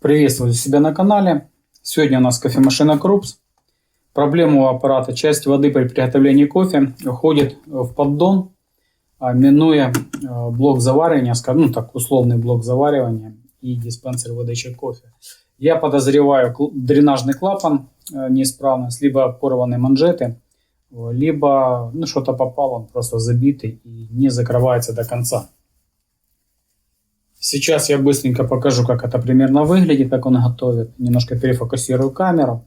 Приветствую себя на канале. Сегодня у нас кофемашина Крупс. Проблема у аппарата. Часть воды при приготовлении кофе уходит в поддон, а, минуя а, блок заваривания, ну так, условный блок заваривания и диспенсер выдачи кофе. Я подозреваю дренажный клапан а, неисправность, либо порванные манжеты, либо ну, что-то попало, он просто забитый и не закрывается до конца. Сейчас я быстренько покажу, как это примерно выглядит, как он готовит. Немножко перефокусирую камеру.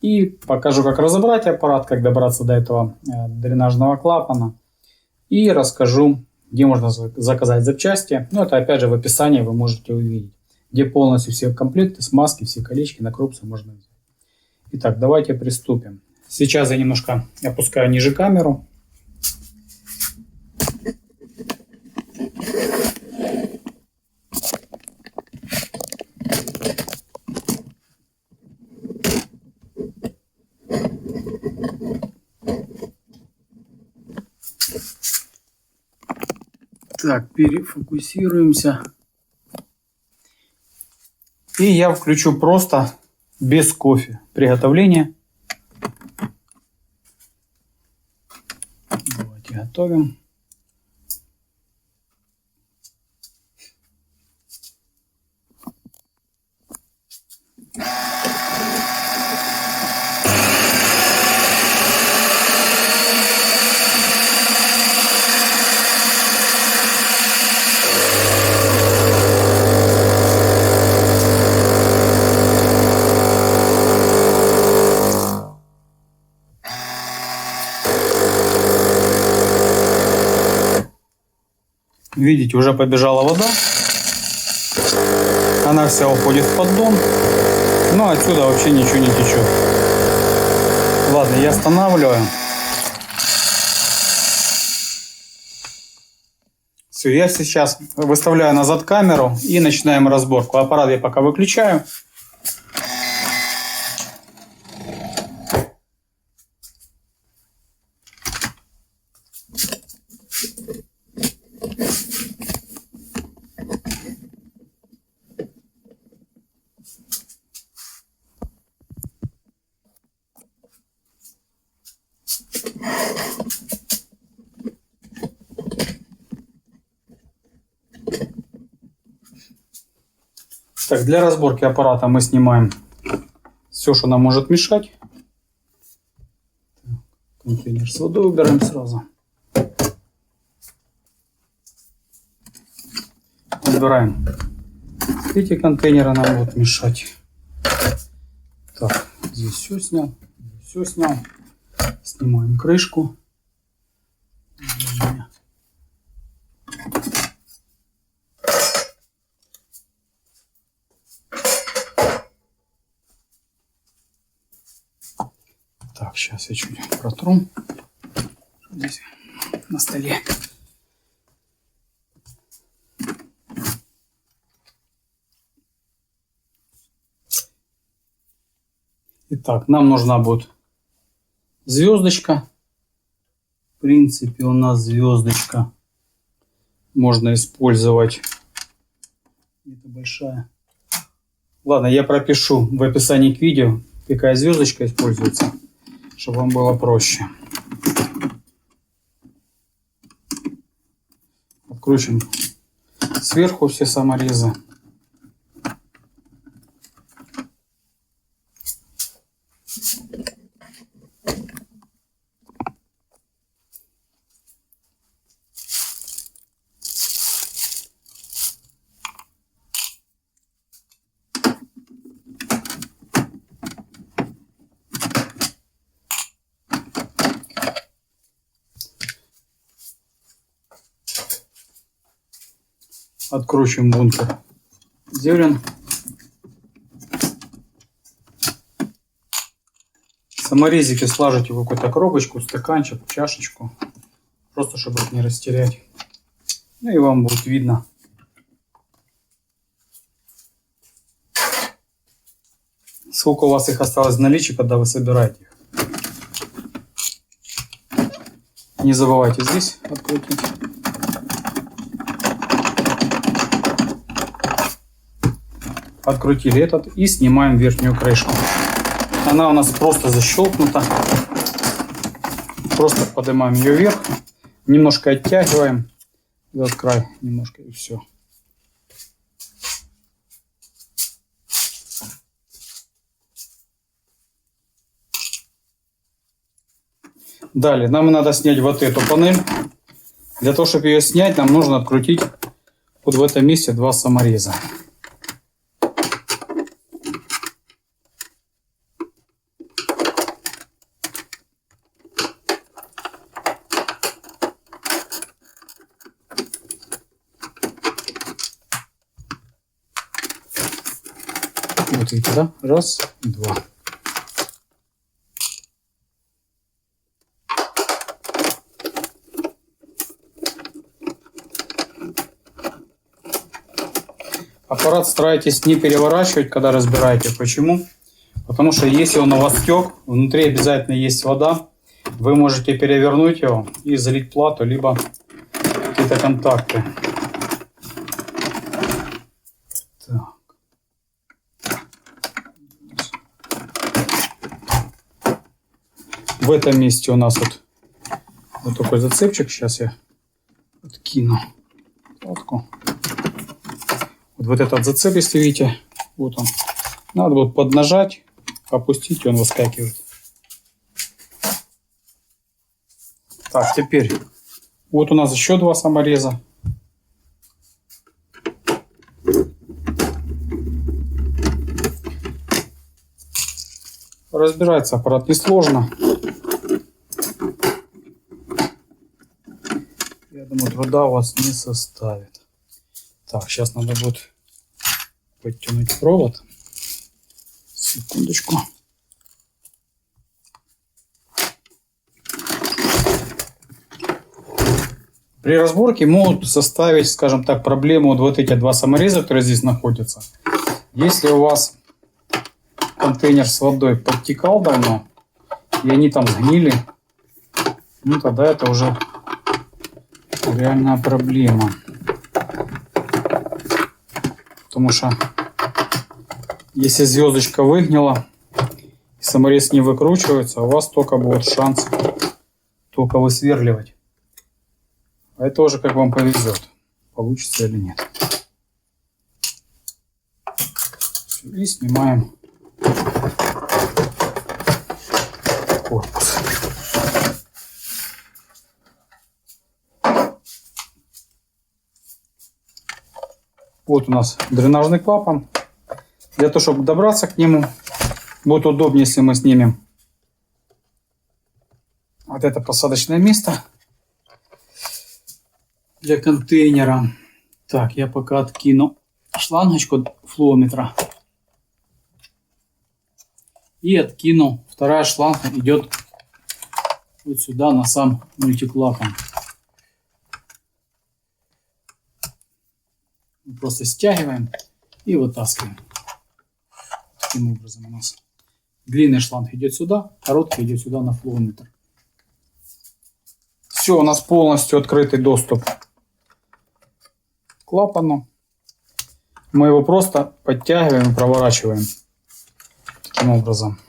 И покажу, как разобрать аппарат, как добраться до этого э, дренажного клапана. И расскажу, где можно заказать запчасти. Ну, это опять же в описании вы можете увидеть. Где полностью все комплекты, смазки, все колечки на крупсы можно взять. Итак, давайте приступим. Сейчас я немножко опускаю ниже камеру. Так, перефокусируемся. И я включу просто без кофе приготовление. Давайте готовим. Видите, уже побежала вода. Она вся уходит в поддон. Но отсюда вообще ничего не течет. Ладно, я останавливаю. Все, я сейчас выставляю назад камеру и начинаем разборку. Аппарат я пока выключаю. Так, для разборки аппарата мы снимаем все, что нам может мешать. Контейнер с водой убираем сразу. Убираем. Эти контейнеры нам будут мешать. Так, здесь все снял, все снял. Снимаем крышку. Так, сейчас я чуть протру. Здесь на столе. Итак, нам нужна будет звездочка. В принципе, у нас звездочка можно использовать. Это большая. Ладно, я пропишу в описании к видео, какая звездочка используется чтобы вам было проще. Откручим сверху все саморезы. Откручиваем бункер зелен. Саморезики сложите в какую-то коробочку, стаканчик, чашечку. Просто чтобы их не растерять. Ну и вам будет видно. Сколько у вас их осталось в наличии, когда вы собираете их. Не забывайте здесь открутить. Открутили этот и снимаем верхнюю крышку. Она у нас просто защелкнута. Просто поднимаем ее вверх. Немножко оттягиваем. Этот край немножко и все. Далее, нам надо снять вот эту панель. Для того, чтобы ее снять, нам нужно открутить вот в этом месте два самореза. Вот видите, да? Раз, два. Аппарат старайтесь не переворачивать, когда разбираете. Почему? Потому что если он у вас тек, внутри обязательно есть вода. Вы можете перевернуть его и залить плату, либо какие-то контакты. В этом месте у нас вот, вот такой зацепчик. Сейчас я откину платку. Вот, вот этот зацеп, если видите, вот он. Надо вот поднажать, опустить, и он выскакивает. Так, теперь вот у нас еще два самореза. Разбирается аппарат несложно. Думаю, труда у вас не составит. Так, сейчас надо будет подтянуть провод. Секундочку. При разборке могут составить, скажем так, проблему вот эти два самореза, которые здесь находятся. Если у вас контейнер с водой подтекал давно, и они там сгнили, ну тогда это уже реальная проблема. Потому что если звездочка выгнила, саморез не выкручивается, у вас только будет шанс только высверливать. А это уже как вам повезет, получится или нет. И снимаем корпус. Вот у нас дренажный клапан. Для того, чтобы добраться к нему, будет удобнее, если мы снимем вот это посадочное место для контейнера. Так, я пока откину шлангочку флометра. И откину. Вторая шланга идет вот сюда на сам мультиклапан. Просто стягиваем и вытаскиваем. Таким образом у нас длинный шланг идет сюда, короткий идет сюда на флометр. Все, у нас полностью открытый доступ к клапану. Мы его просто подтягиваем и проворачиваем таким образом.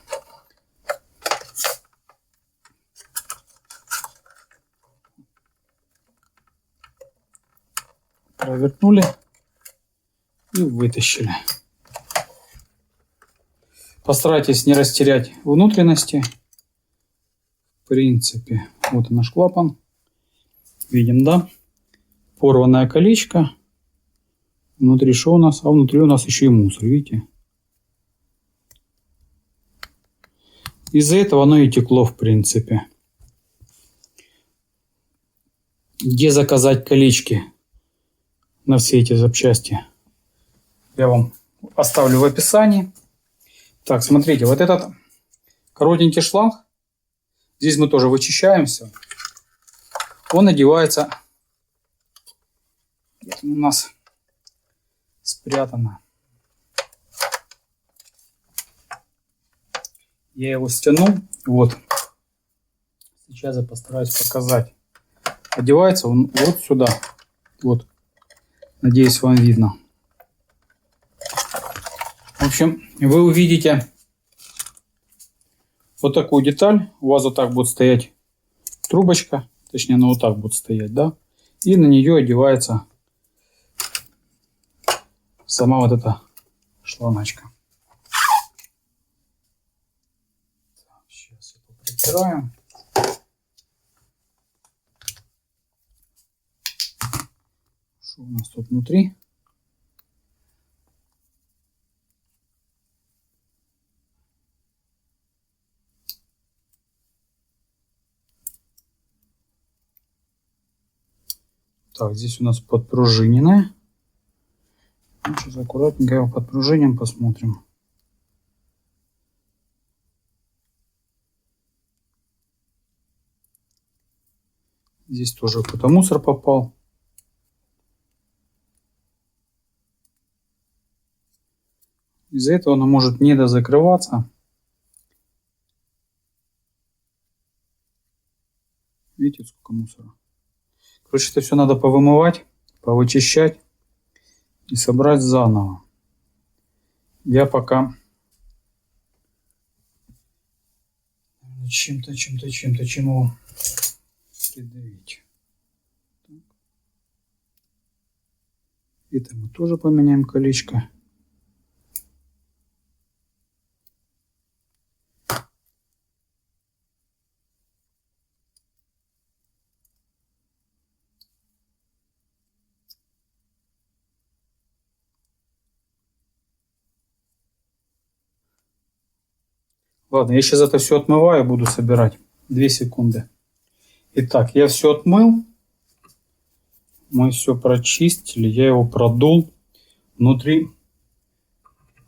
Провернули вытащили. Постарайтесь не растерять внутренности. В принципе, вот наш клапан. Видим, да? Порванное колечко. Внутри что у нас? А внутри у нас еще и мусор, видите? Из-за этого оно и текло, в принципе. Где заказать колечки на все эти запчасти? Я вам оставлю в описании. Так, смотрите, вот этот коротенький шланг. Здесь мы тоже вычищаем все. Он одевается. у нас спрятано. Я его стянул. Вот. Сейчас я постараюсь показать. Одевается он вот сюда. Вот. Надеюсь, вам видно. В общем, вы увидите вот такую деталь. У вас вот так будет стоять трубочка. Точнее, она вот так будет стоять, да? И на нее одевается сама вот эта шланочка. Так, сейчас это притираем. Что у нас тут внутри? Так, здесь у нас подпружиненная. Ну, сейчас аккуратненько его подпружиним, посмотрим. Здесь тоже какой-то мусор попал. Из-за этого она может не дозакрываться. Видите, сколько мусора. Короче, это все надо повымывать, повычищать и собрать заново. Я пока чем-то, чем-то, чем-то, чем его придавить. Так. Это мы тоже поменяем колечко. Ладно, я сейчас это все отмываю, буду собирать. Две секунды. Итак, я все отмыл. Мы все прочистили. Я его продул. Внутри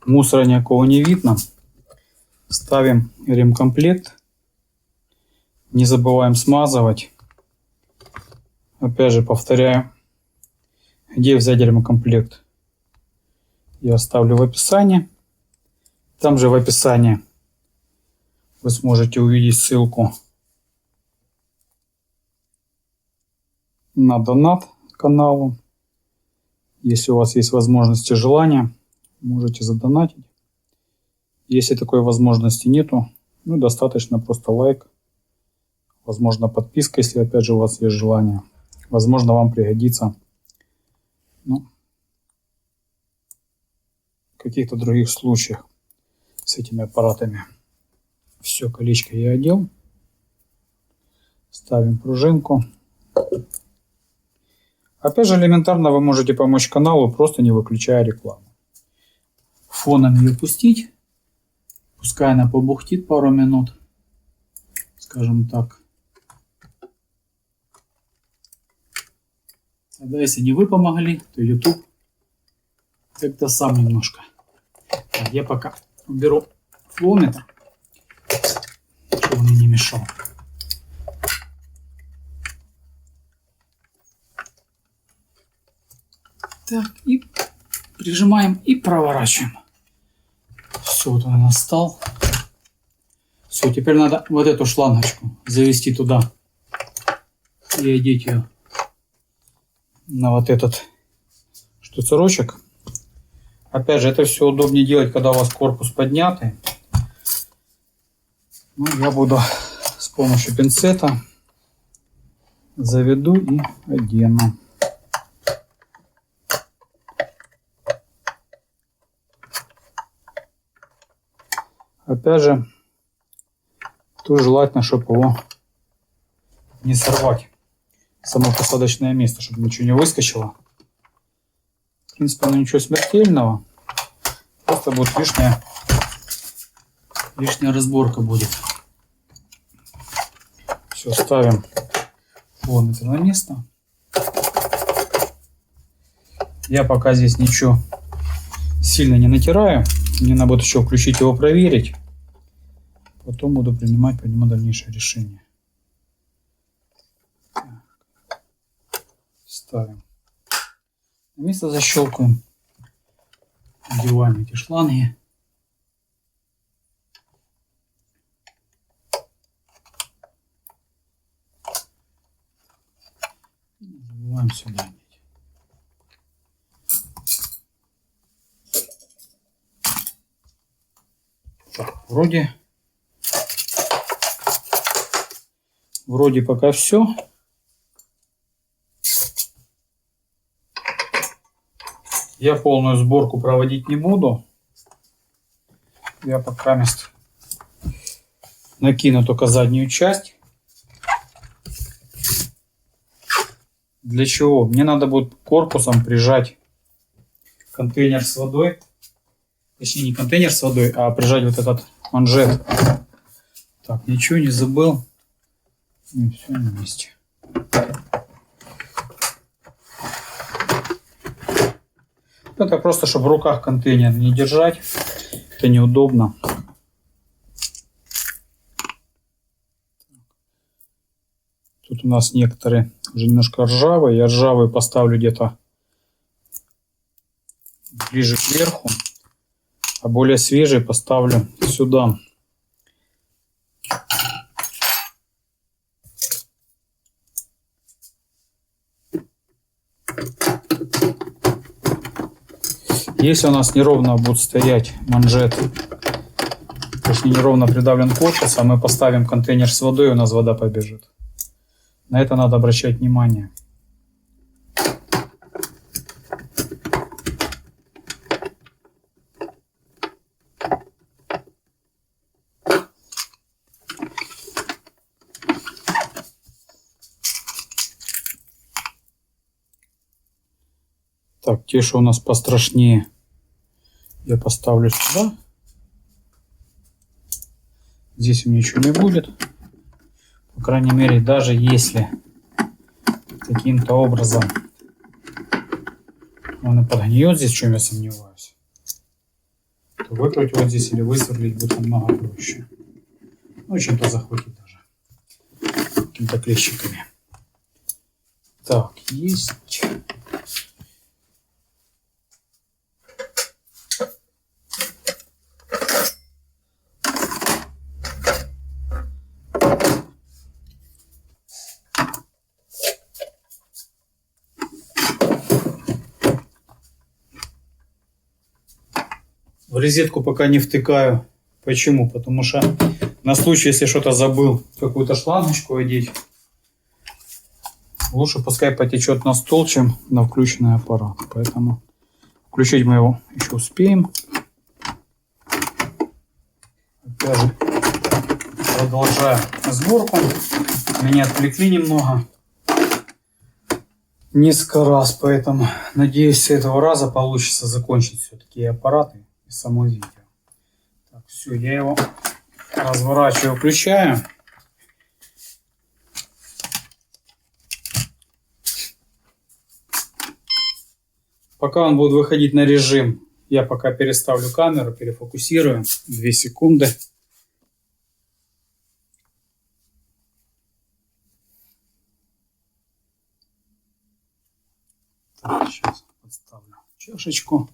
мусора никакого не видно. Ставим ремкомплект. Не забываем смазывать. Опять же повторяю. Где взять ремкомплект? Я оставлю в описании. Там же в описании вы сможете увидеть ссылку на донат каналу. Если у вас есть возможность и желание, можете задонатить. Если такой возможности нету, ну достаточно просто лайк, возможно подписка, если опять же у вас есть желание. Возможно вам пригодится ну, в каких-то других случаях с этими аппаратами. Все, колечко я одел. Ставим пружинку. Опять же, элементарно вы можете помочь каналу, просто не выключая рекламу. Фоном ее пустить. Пускай она побухтит пару минут. Скажем так. Тогда, если не вы помогли, то YouTube как-то сам немножко. Я пока уберу флометр мешал. Так, и прижимаем и проворачиваем. Все, вот он настал. Все, теперь надо вот эту шлангочку завести туда и одеть ее на вот этот штуцерочек. Опять же, это все удобнее делать, когда у вас корпус поднятый. Ну, я буду помощью пинцета заведу и одену. Опять же, тут желательно, чтобы его не сорвать само посадочное место, чтобы ничего не выскочило. В принципе, оно ничего смертельного. Просто будет лишняя, лишняя разборка будет. Все, ставим ломитер на место. Я пока здесь ничего сильно не натираю. Мне надо будет еще включить его, проверить. Потом буду принимать по нему дальнейшее решение. Ставим. Место защелкиваем. Одеваем эти шланги. забываем сюда иметь. Так, вроде... Вроде пока все. Я полную сборку проводить не буду. Я пока накину только заднюю часть. Для чего? Мне надо будет корпусом прижать контейнер с водой. Точнее, не контейнер с водой, а прижать вот этот манжет. Так, ничего не забыл. И все на месте. Это просто, чтобы в руках контейнер не держать. Это неудобно. Тут у нас некоторые уже немножко ржавые. Я ржавые поставлю где-то ближе к верху. А более свежие поставлю сюда. Если у нас неровно будет стоять манжет, точнее неровно придавлен корпус, а мы поставим контейнер с водой, у нас вода побежит. На это надо обращать внимание. Так, те, что у нас пострашнее, я поставлю сюда. Здесь у меня ничего не будет. Крайней мере, даже если каким-то образом он и подгниет здесь, в чем я сомневаюсь, то выкрутить вот здесь или высверлить будет намного проще. Ну, чем-то захватить даже. Какими-то клещиками. Так, есть. В розетку пока не втыкаю. Почему? Потому что на случай, если что-то забыл, какую-то шлангочку одеть, лучше пускай потечет на стол, чем на включенный аппарат. Поэтому включить мы его еще успеем. Опять же, продолжаю сборку. Меня отвлекли немного. Несколько раз, поэтому надеюсь, с этого раза получится закончить все-таки аппараты и само видео. Так, все, я его разворачиваю, включаю. Пока он будет выходить на режим, я пока переставлю камеру, перефокусирую. Две секунды. Так, сейчас подставлю чашечку.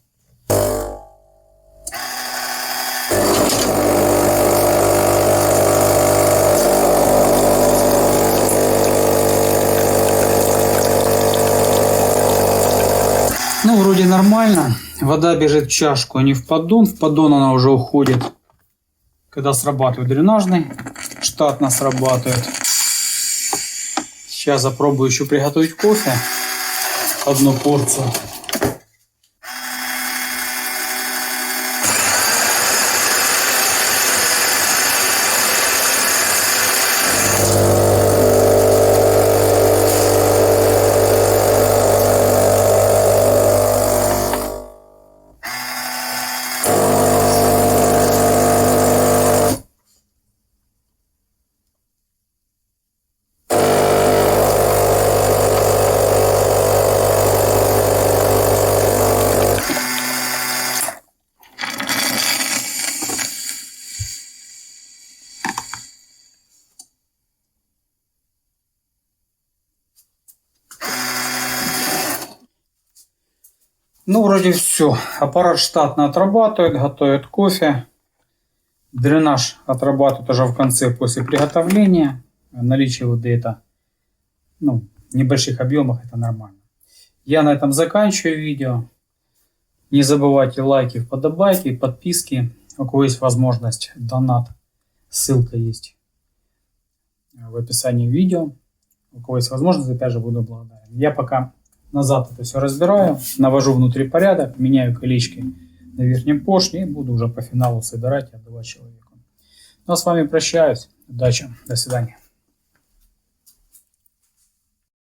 Ну, вроде нормально. Вода бежит в чашку, а не в поддон. В поддон она уже уходит, когда срабатывает дренажный. Штатно срабатывает. Сейчас попробую еще приготовить кофе. Одну порцию. Ну, вроде все. Аппарат штатно отрабатывает, готовит кофе. Дренаж отрабатывает уже в конце после приготовления. Наличие воды это ну, в небольших объемах это нормально. Я на этом заканчиваю видео. Не забывайте лайки, подобайки, подписки. у кого есть возможность, донат, ссылка есть в описании видео. У кого есть возможность, опять же, буду благодарен. Я пока назад это все разбираю, навожу внутри порядок, меняю колечки на верхнем поршне и буду уже по финалу собирать и отдавать человеку. Ну а с вами прощаюсь. Удачи. До свидания.